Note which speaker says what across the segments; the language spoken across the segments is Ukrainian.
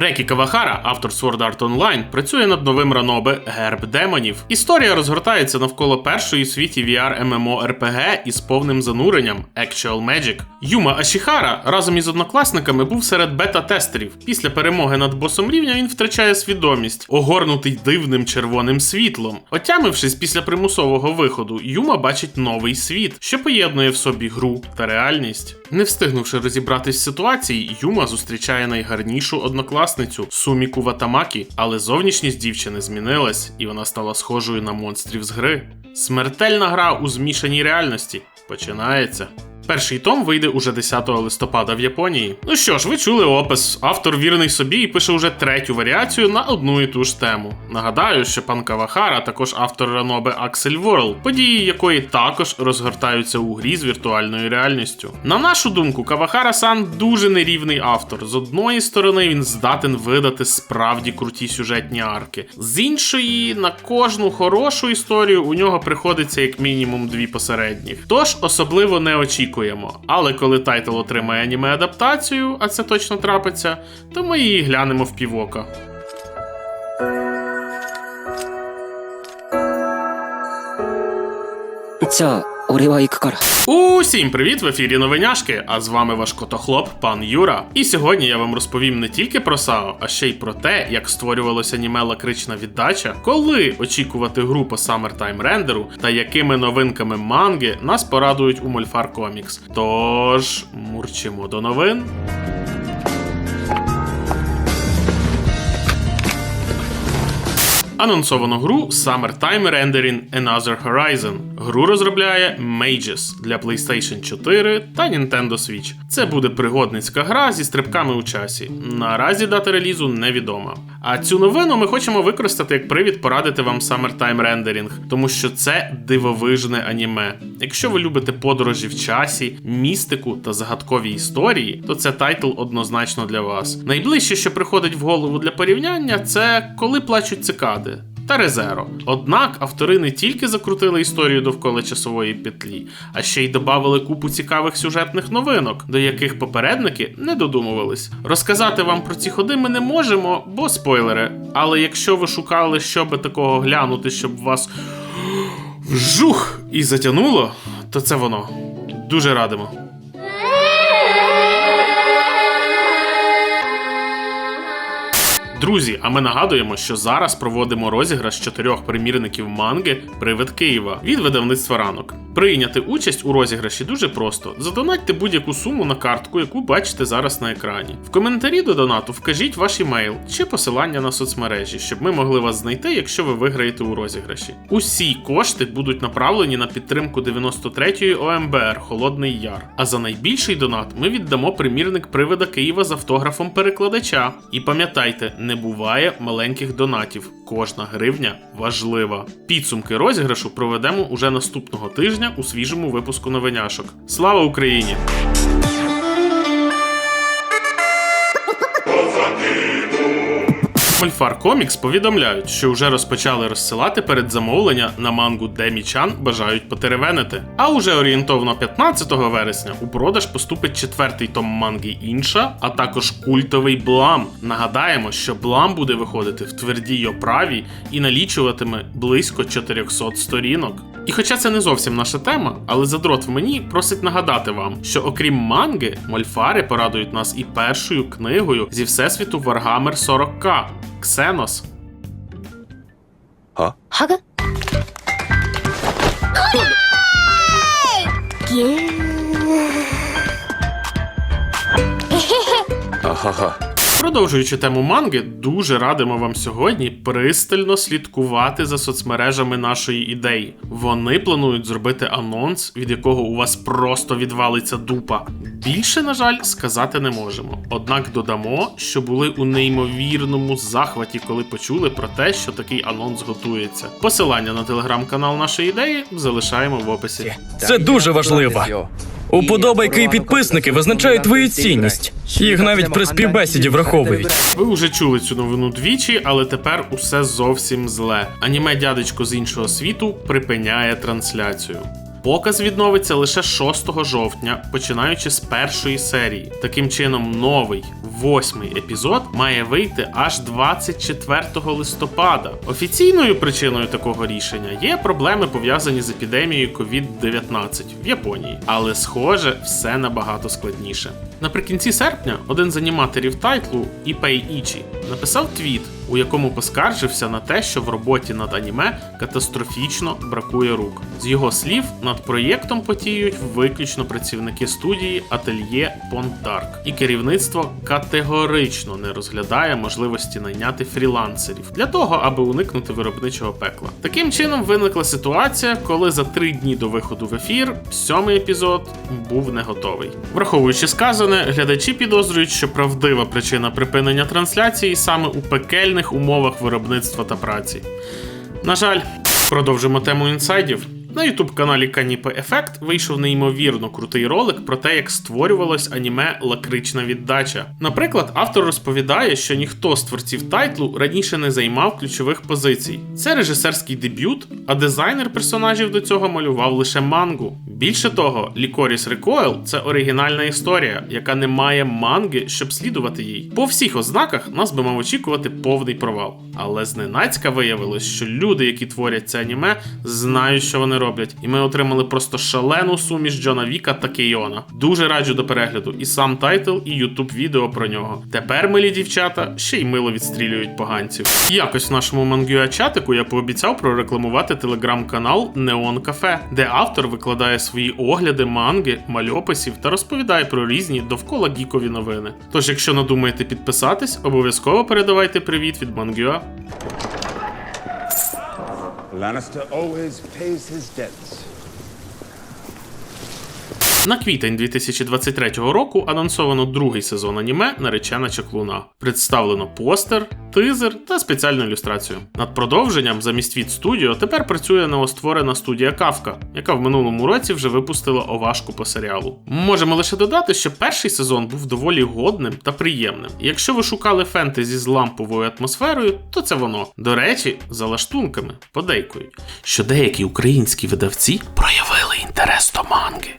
Speaker 1: Рекі Кавахара, автор Sword Art Online, працює над новим ранобе Герб демонів. Історія розгортається навколо першої у світі VR MMORPG із повним зануренням Actual Magic. Юма Ашіхара разом із однокласниками був серед бета-тестерів. Після перемоги над босом рівня він втрачає свідомість, огорнутий дивним червоним світлом. Отямившись після примусового виходу, Юма бачить новий світ, що поєднує в собі гру та реальність. Не встигнувши розібратись в ситуації, Юма зустрічає найгарнішу однокласницю Суміку Ватамакі, але зовнішність дівчини змінилась, і вона стала схожою на монстрів з гри. Смертельна гра у змішаній реальності починається. Перший том вийде уже 10 листопада в Японії. Ну що ж, ви чули опис. Автор вірний собі і пише уже третю варіацію на одну і ту ж тему. Нагадаю, що пан Кавахара також автор раноби Axel World, події якої також розгортаються у грі з віртуальною реальністю. На нашу думку, Кавахара Сан дуже нерівний автор. З одної сторони він здатен видати справді круті сюжетні арки, з іншої, на кожну хорошу історію у нього приходиться як мінімум дві посередніх. Тож особливо не очікуємо. Але коли тайтл отримає аніме адаптацію, а це точно трапиться, то ми її глянемо в півока.
Speaker 2: じゃ Урива Іккара.
Speaker 1: Усім привіт в ефірі новиняшки. А з вами ваш котохлоп, пан Юра. І сьогодні я вам розповім не тільки про САО, а ще й про те, як створювалася аніме лакрична віддача, коли очікувати гру групу Summertime Рендеру та якими новинками манги нас порадують у Мольфар Комікс. Тож мурчимо до новин. Анонсовано гру Summertime Rendering Another Horizon. Гру розробляє Mages для PlayStation 4 та Nintendo Switch. Це буде пригодницька гра зі стрибками у часі. Наразі дата релізу невідома. А цю новину ми хочемо використати як привід порадити вам Summertime Rendering, тому що це дивовижне аніме. Якщо ви любите подорожі в часі, містику та загадкові історії, то це тайтл однозначно для вас. Найближче, що приходить в голову для порівняння, це коли плачуть цикади. Та Резеро. Однак автори не тільки закрутили історію довкола часової петлі, а ще й додали купу цікавих сюжетних новинок, до яких попередники не додумувались. Розказати вам про ці ходи ми не можемо, бо спойлери. Але якщо ви шукали, що би такого глянути, щоб вас вжух і затягнуло, то це воно. Дуже радимо. Друзі, а ми нагадуємо, що зараз проводимо розіграш чотирьох примірників манги Привид Києва від видавництва ранок. Прийняти участь у розіграші дуже просто. Задонатьте будь-яку суму на картку, яку бачите зараз на екрані. В коментарі до донату вкажіть ваш імейл чи посилання на соцмережі, щоб ми могли вас знайти, якщо ви виграєте у розіграші. Усі кошти будуть направлені на підтримку 93-ї ОМБР Холодний Яр. А за найбільший донат ми віддамо примірник привида Києва з автографом перекладача. І пам'ятайте, не буває маленьких донатів. Кожна гривня важлива. Підсумки розіграшу проведемо уже наступного тижня у свіжому випуску новиняшок. Слава Україні! Мольфар Комікс повідомляють, що вже розпочали розсилати передзамовлення на мангу Демі-чан бажають потеревенити. А уже орієнтовно 15 вересня у продаж поступить четвертий том манги інша, а також культовий Блам. Нагадаємо, що Блам буде виходити в твердій оправі і налічуватиме близько 400 сторінок. І хоча це не зовсім наша тема, але задрот в мені просить нагадати вам, що окрім манги, мольфари порадують нас і першою книгою зі всесвіту Warhammer 40К
Speaker 2: Samus. Huh? Hug? Yeah.
Speaker 3: Uh, huh, huh.
Speaker 1: Продовжуючи тему манги, дуже радимо вам сьогодні пристально слідкувати за соцмережами нашої ідеї. Вони планують зробити анонс, від якого у вас просто відвалиться дупа. Більше, на жаль, сказати не можемо. Однак додамо, що були у неймовірному захваті, коли почули про те, що такий анонс готується. Посилання на телеграм-канал нашої ідеї залишаємо в описі.
Speaker 4: Це дуже важливо. Уподобайки і підписники визначають твою цінність. Їх навіть при співбесіді враховують.
Speaker 1: Ви вже чули цю новину двічі, але тепер усе зовсім зле. Аніме дядечко з іншого світу припиняє трансляцію. Показ відновиться лише 6 жовтня, починаючи з першої серії. Таким чином, новий восьмий епізод має вийти аж 24 листопада. Офіційною причиною такого рішення є проблеми пов'язані з епідемією COVID-19 в Японії, але схоже, все набагато складніше. Наприкінці серпня один з аніматорів тайтлу Іпей Ічі написав твіт, у якому поскаржився на те, що в роботі над аніме катастрофічно бракує рук. З його слів, над проєктом потіють виключно працівники студії Ательє Понтарк, і керівництво категорично не розглядає можливості найняти фрілансерів для того, аби уникнути виробничого пекла. Таким чином виникла ситуація, коли за три дні до виходу в ефір сьомий епізод був не готовий. Враховуючи сказане, глядачі підозрюють, що правдива причина припинення трансляції саме у пекельних умовах виробництва та праці. На жаль, продовжимо тему інсайдів. На ютуб каналі Каніпе Ефект вийшов неймовірно крутий ролик про те, як створювалось аніме Лакрична віддача. Наприклад, автор розповідає, що ніхто з творців тайтлу раніше не займав ключових позицій. Це режисерський дебют, а дизайнер персонажів до цього малював лише мангу. Більше того, Лікоріс Recoil – це оригінальна історія, яка не має манги, щоб слідувати їй. По всіх ознаках нас би мав очікувати повний провал. Але зненацька виявилось, що люди, які творять це аніме, знають, що вони роблять, і ми отримали просто шалену суміш Джона Віка та Кейона. Дуже раджу до перегляду і сам тайтл, і ютуб відео про нього. Тепер милі дівчата ще й мило відстрілюють поганців. Якось в нашому мангюа чатику я пообіцяв прорекламувати телеграм-канал Неон Кафе, де автор викладає свої огляди манги, мальописів та розповідає про різні довкола гікові новини. Тож, якщо надумаєте підписатись, обов'язково передавайте привіт від мангюа.
Speaker 3: Lannister always pays his debts.
Speaker 1: На квітень 2023 року анонсовано другий сезон аніме Наречена чаклуна. Представлено постер, тизер та спеціальну ілюстрацію. Над продовженням замість від студіо тепер працює новостворена студія Кавка, яка в минулому році вже випустила овашку по серіалу. Можемо лише додати, що перший сезон був доволі годним та приємним. Якщо ви шукали фентезі з ламповою атмосферою, то це воно. До речі, за лаштунками подейкують, що деякі українські видавці проявили інтерес до манги.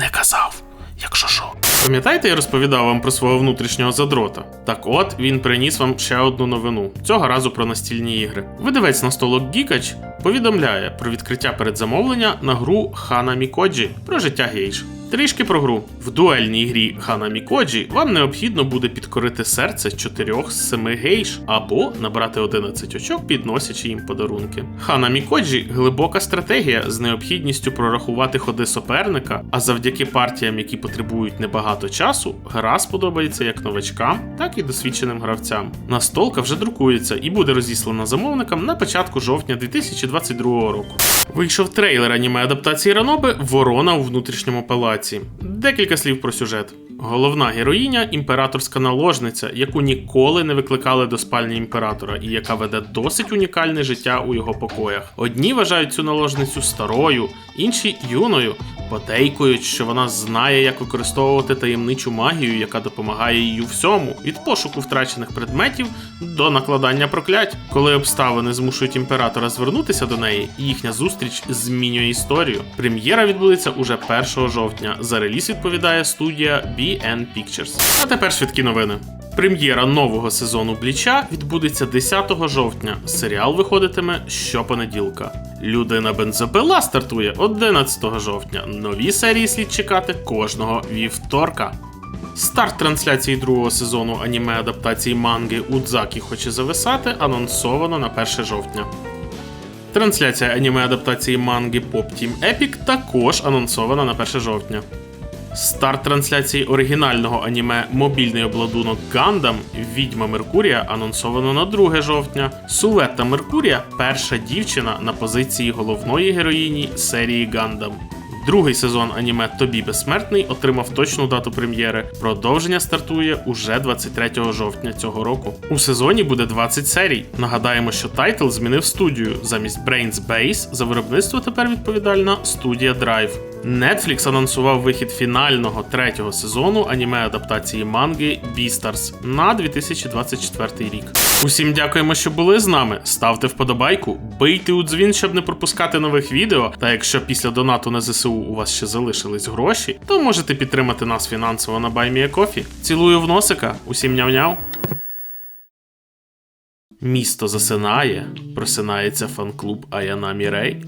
Speaker 1: Не казав. Якщо що. Пам'ятаєте, я розповідав вам про свого внутрішнього задрота? Так от він приніс вам ще одну новину. Цього разу про настільні ігри. Видавець на столок Гікач повідомляє про відкриття передзамовлення на гру Хана Мікоджі про життя гейш. Трішки про гру. В дуельній грі Хана Мікоджі вам необхідно буде підкорити серце чотирьох з семи гейш або набрати 11 очок, підносячи їм подарунки. Хана Мікоджі глибока стратегія з необхідністю прорахувати ходи суперника, а завдяки партіям, які потребують небагато часу, гра сподобається як новачкам, так і досвідченим гравцям. Настолка вже друкується і буде розіслана замовникам на початку жовтня 2022 року. Вийшов трейлер аніме адаптації Раноби Ворона у внутрішньому палаці. Декілька слів про сюжет. Головна героїня імператорська наложниця, яку ніколи не викликали до спальні імператора, і яка веде досить унікальне життя у його покоях. Одні вважають цю наложницю старою, інші юною, подейкують, що вона знає, як використовувати таємничу магію, яка допомагає їй у всьому, від пошуку втрачених предметів до накладання проклять. Коли обставини змушують імператора звернутися до неї, їхня зустріч змінює історію. Прем'єра відбудеться уже 1 жовтня. За реліз відповідає студія BN Pictures. А тепер швидкі новини. Прем'єра нового сезону Бліча відбудеться 10 жовтня. Серіал виходитиме щопонеділка. Людина бензопила стартує 11 жовтня. Нові серії слід чекати кожного вівторка. Старт трансляції другого сезону аніме адаптації манги Удзакі хоче зависати анонсовано на 1 жовтня. Трансляція аніме адаптації манги Pop Team Epic також анонсована на 1 жовтня. Старт трансляції оригінального аніме Мобільний обладунок Гандам Відьма Меркурія анонсовано на 2 жовтня. Сулетта Меркурія перша дівчина на позиції головної героїні серії Гандам. Другий сезон аніме Тобі Безсмертний отримав точну дату прем'єри. Продовження стартує уже 23 жовтня цього року. У сезоні буде 20 серій. Нагадаємо, що тайтл змінив студію. Замість Brains Base за виробництво тепер відповідальна студія Drive. Netflix анонсував вихід фінального третього сезону аніме адаптації манги Beastars на 2024 рік. Усім дякуємо, що були з нами. Ставте вподобайку, бийте у дзвін, щоб не пропускати нових відео. Та якщо після донату на ЗСУ у вас ще залишились гроші, то можете підтримати нас фінансово на BuyMeACoffee. Цілую в носика, усім няв-няв. Місто засинає, просинається фан-клуб Аяна Мірей.